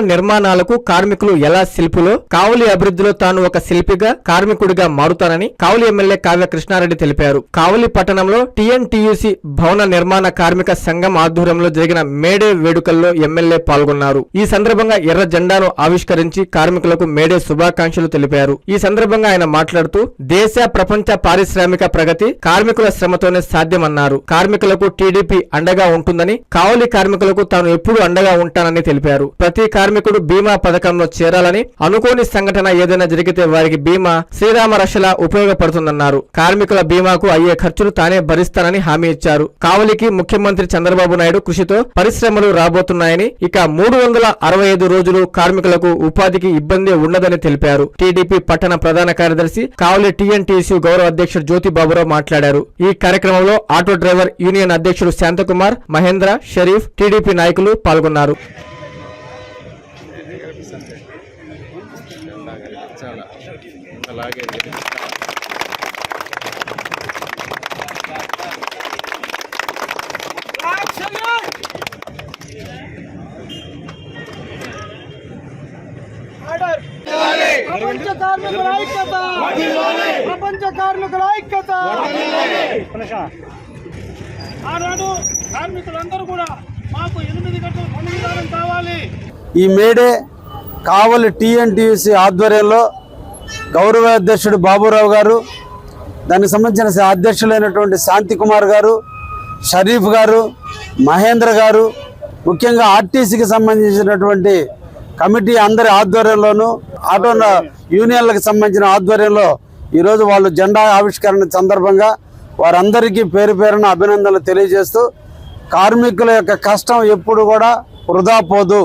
నిర్మాణాలకు కార్మికులు ఎలా శిల్పులో? కావలి అభివృద్ధిలో తాను ఒక శిల్పిగా కార్మికుడిగా మారుతానని కావలి ఎమ్మెల్యే కావ్య కృష్ణారెడ్డి తెలిపారు. కావలి పట్టణంలో టీఎన్టీయూసీ భవన నిర్మాణ కార్మిక సంఘం ఆధ్వర్యంలో జరిగిన మేడే వేడుకల్లో ఎమ్మెల్యే పాల్గొన్నారు. ఈ సందర్భంగా ఎర్ర జెండాను ఆవిష్కరించి కార్మికులకు మేడే శుభాకాంక్షలు తెలిపారు. ఈ సందర్భంగా ఆయన మాట్లాడుతూ దేశ ప్రపంచ పారిశ్రామిక ప్రగతి కార్మికుల శ్రమతోనే సాధ్యమన్నారు. కార్మికులకు టీడీపీ అండగా ఉంటుందని కావలి కార్మికులకు తాను ఎప్పుడూ అండగా ఉంటానని తెలిపారు. ప్రతి కార్మికుడు బీమా పథకంలో చేరాలని అనుకోని సంఘటన ఏదైనా జరిగితే వారికి బీమా శ్రీరామ రక్షలా ఉపయోగపడుతుందన్నారు. కార్మికుల బీమాకు అయ్యే ఖర్చులు తానే భరిస్తానని హామీ ఇచ్చారు. కావలికి ముఖ్యమంత్రి చంద్రబాబు నాయుడు కృషితో పరిశ్రమలు రాబోతున్నాయని ఇక మూడు వందల అరవై ఐదు రోజులు కార్మికులకు ఉపాధికి ఇబ్బంది ఉండదని తెలిపారు. టీడీపీ పట్టణ ప్రధాన కార్యదర్శి కావలి టీఎన్టీసీ గౌరవ అధ్యక్షుడు జ్యోతి బాబురావు మాట్లాడారు. ఈ కార్యక్రమంలో ఆటో డ్రైవర్ యూనియన్ అధ్యక్షుడు శాంతకుమార్ మహేంద్ర షరీఫ్ టీడీపీ నాయకులు పాల్గొన్నారు. అలాగే ప్రపంచ కార్మికుల ఐక్యత ప్రపంచ కార్మికుల ఐక్యత ఆనాడు కార్మికులందరూ కూడా మాకు ఎనిమిది గంటల పని విధానం కావాలి ఈ మేడే కావలి టీఎన్టీయూసీ ఆధ్వర్యంలో గౌరవ అధ్యక్షుడు బాబురావు గారు దానికి సంబంధించిన అధ్యక్షులైనటువంటి శాంతి కుమార్ గారు షరీఫ్ గారు మహేంద్ర గారు ముఖ్యంగా ఆర్టీసీకి సంబంధించినటువంటి కమిటీ అందరి ఆధ్వర్యంలోనూ ఆటో యూనియన్లకు సంబంధించిన ఆధ్వర్యంలో ఈరోజు వాళ్ళు జెండా ఆవిష్కరణ సందర్భంగా వారందరికీ పేరు పేరున అభినందనలు తెలియజేస్తూ కార్మికుల యొక్క కష్టం ఎప్పుడు కూడా వృధా పోదు.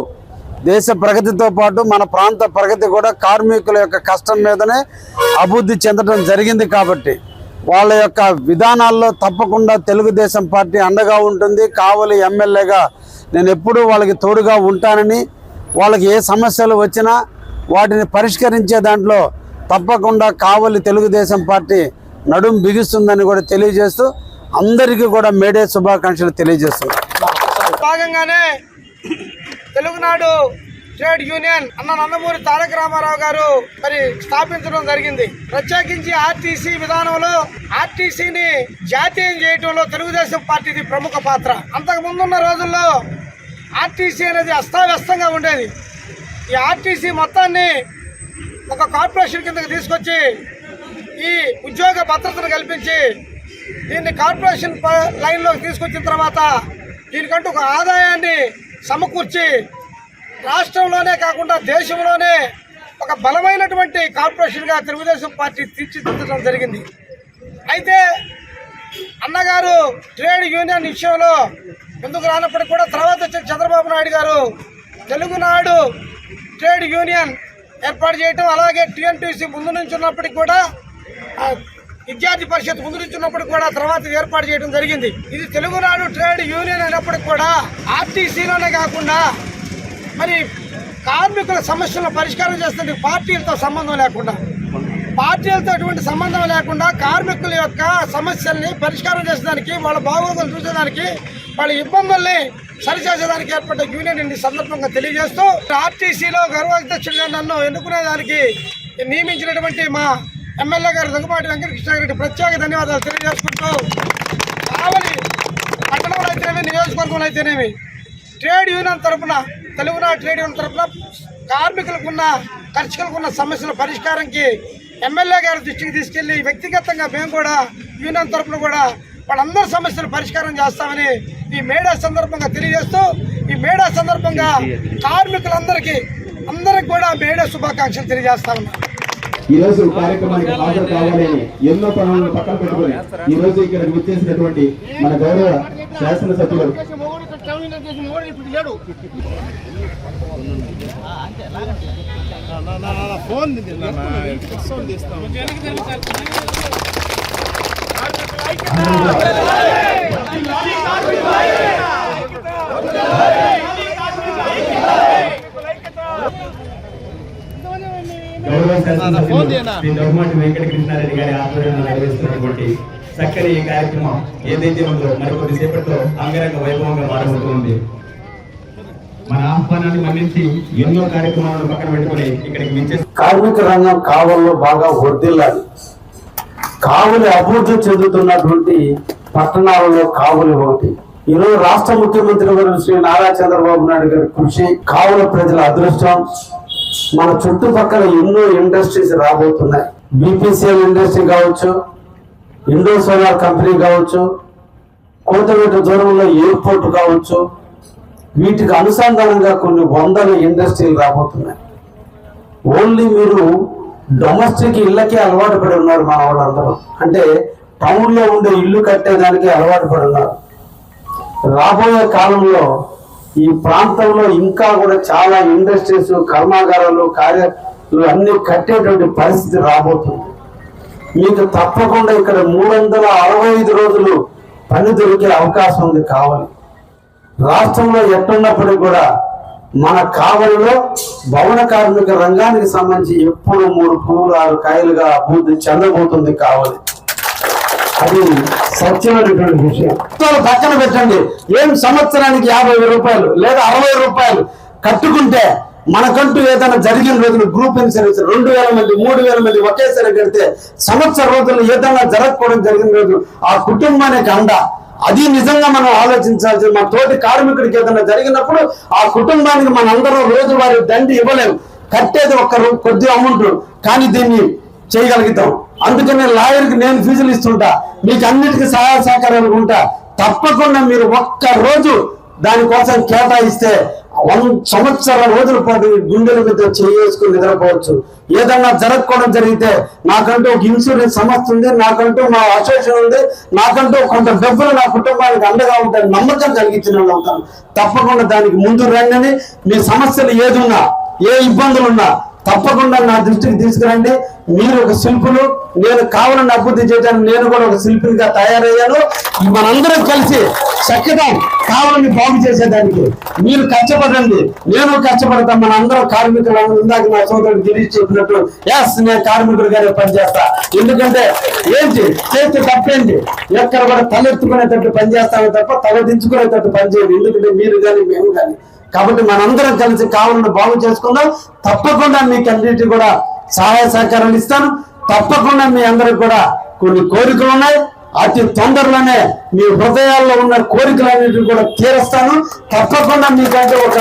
దేశ ప్రగతితో పాటు మన ప్రాంత ప్రగతి కూడా కార్మికుల యొక్క కష్టం మీదనే అభివృద్ధి చెందడం జరిగింది కాబట్టి వాళ్ళ యొక్క విధానాల్లో తప్పకుండా తెలుగుదేశం పార్టీ అండగా ఉంటుంది. కావలి ఎమ్మెల్యేగా నేను ఎప్పుడూ వాళ్ళకి తోడుగా ఉంటానని వాళ్ళకి ఏ సమస్యలు వచ్చినా వాటిని పరిష్కరించే దాంట్లో తప్పకుండా కావలి తెలుగుదేశం పార్టీ నడుం బిగిస్తుందని కూడా తెలియజేస్తూ అందరికీ కూడా మేడే శుభాకాంక్షలు తెలియజేస్తున్నాను. భాగంగానే తెలుగునాడు ట్రేడ్ యూనియన్ అన్న నందమూరి తారక రామారావు గారు మరి స్థాపించడం జరిగింది. ప్రత్యేకించి ఆర్టీసీ విధానంలో ఆర్టీసీని జాతీయం చేయడంలో తెలుగుదేశం పార్టీది ప్రముఖ పాత్ర. అంతకు ముందున్న రోజుల్లో ఆర్టీసీ అనేది అస్తావ్యస్తంగా ఉండేది. ఈ ఆర్టీసీ మొత్తాన్ని ఒక కార్పొరేషన్ కిందకి తీసుకొచ్చి ఈ ఉద్యోగ భద్రతను కల్పించి దీన్ని కార్పొరేషన్ ప- లైన్లోకి తీసుకొచ్చిన తర్వాత దీనికంటూ ఒక ఆదాయాన్ని సమకూర్చి రాష్ట్రంలోనే కాకుండా దేశంలోనే ఒక బలమైనటువంటి కార్పొరేషన్గా తెలుగుదేశం పార్టీ తీర్చిదిద్దడం జరిగింది. అయితే అన్నగారు ట్రేడ్ యూనియన్ విషయంలో ముందుకు రానప్పటికీ కూడా తర్వాత వచ్చిన చంద్రబాబు నాయుడు గారు తెలుగునాడు ట్రేడ్ యూనియన్ ఏర్పాటు చేయటం అలాగే టీఎన్టీసీ ముందు నుంచి ఉన్నప్పటికీ కూడా విద్యార్థి పరిషత్ ముందు కూడా తర్వాత ఏర్పాటు చేయడం జరిగింది. ఇది తెలుగునాడు ట్రేడ్ యూనియన్ అయినప్పటికి కూడా ఆర్టీసీలోనే కాకుండా మరి కార్మికుల సమస్యలను పరిష్కారం చేస్తుంది పార్టీలతో సంబంధం లేకుండా. పార్టీలతో ఎటువంటి సంబంధం లేకుండా కార్మికుల యొక్క సమస్యల్ని పరిష్కారం చేసేదానికి వాళ్ళ బాగోగులు చూసేదానికి వాళ్ళ ఇబ్బందుల్ని సరిచేసేదానికి ఏర్పడ్డ యూనియన్ ఈ సందర్భంగా తెలియజేస్తూ ఆర్టీసీలో గౌరవాధ్యక్షుడిగా నన్ను ఎన్నుకునేదానికి నియమించినటువంటి మా ఎమ్మెల్యే గారు దగ్గుమాటి వెంకటకృష్ణారెడ్డి ప్రత్యేక ధన్యవాదాలు తెలియజేసుకుంటూ కావలి పట్టణంలో అయితేనేమి నియోజకవర్గంలో అయితేనేమి ట్రేడ్ యూనియన్ తరపున తెలుగునాడు ట్రేడ్ యూనియన్ తరపున కార్మికులకున్న ఖర్చులకున్న సమస్యల పరిష్కారంకి ఎమ్మెల్యే గారి దృష్టికి తీసుకెళ్ళి వ్యక్తిగతంగా మేము కూడా యూనియన్ తరపున కూడా వాళ్ళందరి సమస్యలు పరిష్కారం చేస్తామని ఈ మేడా సందర్భంగా తెలియజేస్తూ ఈ మేడా సందర్భంగా కార్మికులందరికీ అందరికి కూడా మేడా శుభాకాంక్షలు తెలియజేస్తామన్నారు ఈ రోజు కార్యక్రమానికి హాజరు కావాలి అని ఎన్నో పనులను పక్కన పెట్టుకుని ఈ రోజు ఇక్కడ విచ్చేసినటువంటి మన గౌరవ శాసనసభ్యులు. గౌరవ శ్రీ దొమ్మటి వెంకట కృష్ణారెడ్డి గారి ఆధ్వర్యంలో నిర్వహిస్తున్నటువంటి చక్కని ఈ కార్యక్రమం ఏదైతే ఉందో మరి కొద్దిసేపట్లో అంగరంగ వైభవంగా మారబోతుంది. మన ఆహ్వానాన్ని మన్నించి ఎన్నో కార్యక్రమాలను పక్కన పెట్టుకుని ఇక్కడికి విచ్చేసి కార్మిక రంగం కావల్లో బాగా వర్దిల్లాలి కావులి అభివృద్ధి చెందుతున్నటువంటి పట్టణాలలో కావులి ఒకటి. ఈరోజు రాష్ట్ర ముఖ్యమంత్రి గారు శ్రీ నారా చంద్రబాబు నాయుడు గారి కృషి కావుల ప్రజల అదృష్టం. మన చుట్టుపక్కల ఎన్నో ఇండస్ట్రీస్ రాబోతున్నాయి. బీపీసీఎల్ ఇండస్ట్రీ కావచ్చు ఇండో సోలార్ కంపెనీ కావచ్చు కోతమీటర్ దూరంలో ఎయిర్పోర్ట్ కావచ్చు వీటికి అనుసంధానంగా కొన్ని వందల ఇండస్ట్రీలు రాబోతున్నాయి. ఓన్లీ మీరు డొమెస్టిక్ ఇళ్ళకే అలవాటు పడి ఉన్నారు మన వాళ్ళందరూ. అంటే టౌన్లో ఉండే ఇల్లు కట్టేదానికి అలవాటు పడి ఉన్నారు. రాబోయే కాలంలో ఈ ప్రాంతంలో ఇంకా కూడా చాలా ఇండస్ట్రీస్ కర్మాగారాలు కార్యాలు అన్ని కట్టేటువంటి పరిస్థితి రాబోతుంది. మీకు తప్పకుండా ఇక్కడ మూడు వందల అరవై ఐదు రోజులు పని దొరికే అవకాశం ఉంది కావాలి. రాష్ట్రంలో ఎట్టున్నప్పటికీ కూడా మన కావలిలో భవన కార్మిక రంగానికి సంబంధించి ఎప్పుడు మూడు పువ్వులు ఆరు కాయలుగా అభివృద్ధి చెందబోతుంది కావాలి. అది సత్యమైనటువంటి విషయం. పక్కన పెట్టండి. ఏం సంవత్సరానికి యాభై వేల రూపాయలు లేదా అరవై రూపాయలు కట్టుకుంటే మనకంటూ ఏదైనా జరిగిన రోజులు గ్రూప్ ఇన్సూరెన్స్ రెండు వేల మంది మూడు వేల మంది ఒకేసారి కడితే సంవత్సర రోజులు ఏదైనా జరగకపోవడం జరిగిన రోజు ఆ కుటుంబానికి అండ. అది నిజంగా మనం ఆలోచించాల్సింది మా తోటి కార్మికుడికి ఏదైనా జరిగినప్పుడు ఆ కుటుంబానికి మనందరం రోజువారీ దండి ఇవ్వలేము కట్టేది ఒక్క కొద్ది అమౌంట్ కానీ దీన్ని చేయగలుగుతాం అందుకనే లాయర్కి నేను ఫీజులు ఇస్తుంటా. మీకు అన్నిటికీ సహాయ సహకారాలు ఉంటా. తప్పకుండా మీరు ఒక్క రోజు దానికోసం కేటాయిస్తే వన్ సంవత్సరాల రోజుల పాటు గుండెల మీద చేసుకుని నిద్రపోవచ్చు. ఏదన్నా జరగకపోవడం జరిగితే నాకంటూ ఒక ఇన్సూరెన్స్ సంస్థ ఉంది నాకంటూ మా అసోసియేషన్ ఉంది నాకంటూ కొంత డబ్బులు నా కుటుంబానికి అండగా ఉంటాయి నమ్మకం కలిగించిన వాళ్ళు అవుతాను తప్పకుండా దానికి ముందు రండి మీ సమస్యలు ఏదున్నా ఏ ఇబ్బందులు ఉన్నా తప్పకుండా నా దృష్టికి తీసుకురండి. మీరు ఒక శిల్పులు నేను కావాలని అభివృద్ధి చేయడానికి నేను కూడా ఒక శిల్పునిగా తయారయ్యాను. మనందరం కలిసి చక్కగా కావాలని బాగు చేసేదానికి మీరు కష్టపడండి. నేను కష్టపడతాం మన అందరం కార్మికులు ఇందాక నా సోదరుడు గిరీష్ చెప్పినట్టు ఎస్ నేను కార్మికుడిగానే పనిచేస్తా. ఎందుకంటే ఏంటి? చేస్తే తప్పేంటి? ఎక్కడ కూడా తలెత్తుకునేటట్టు పనిచేస్తామే తప్ప తల దించుకునేటట్టు పనిచేయండి ఎందుకంటే మీరు కానీ మేము కానీ కాబట్టి మనందరం కలిసి కావాలని బాగు చేసుకుందాం. తప్పకుండా మీ అన్నిటి కూడా సహాయ సహకారాలు ఇస్తాను. తప్పకుండా మీ అందరికి కూడా కొన్ని కోరికలు ఉన్నాయి. అతి తొందరలోనే మీ హృదయాల్లో ఉన్న కోరికలన్నింటినీ కూడా తీరుస్తాను. తప్పకుండా మీకంటే ఒక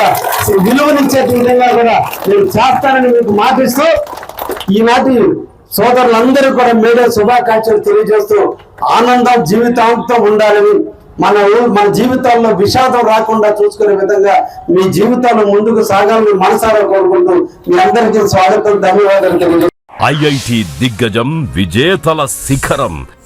విలువనిచ్చే విధంగా కూడా నేను చేస్తానని మీకు మాటిస్తూ ఈనాటి సోదరులందరూ కూడా మీడియా శుభాకాంక్షలు తెలియజేస్తూ ఆనంద జీవితాంతం ఉండాలని మన మన జీవితాల్లో విషాదం రాకుండా చూసుకునే విధంగా మీ జీవితాలు ముందుకు సాగాలని మనసారా కోరుకుంటూ మీ అందరికీ స్వాగతం ధన్యవాదాలు ఐఐటి దిగ్గజం విజేతల శిఖరం.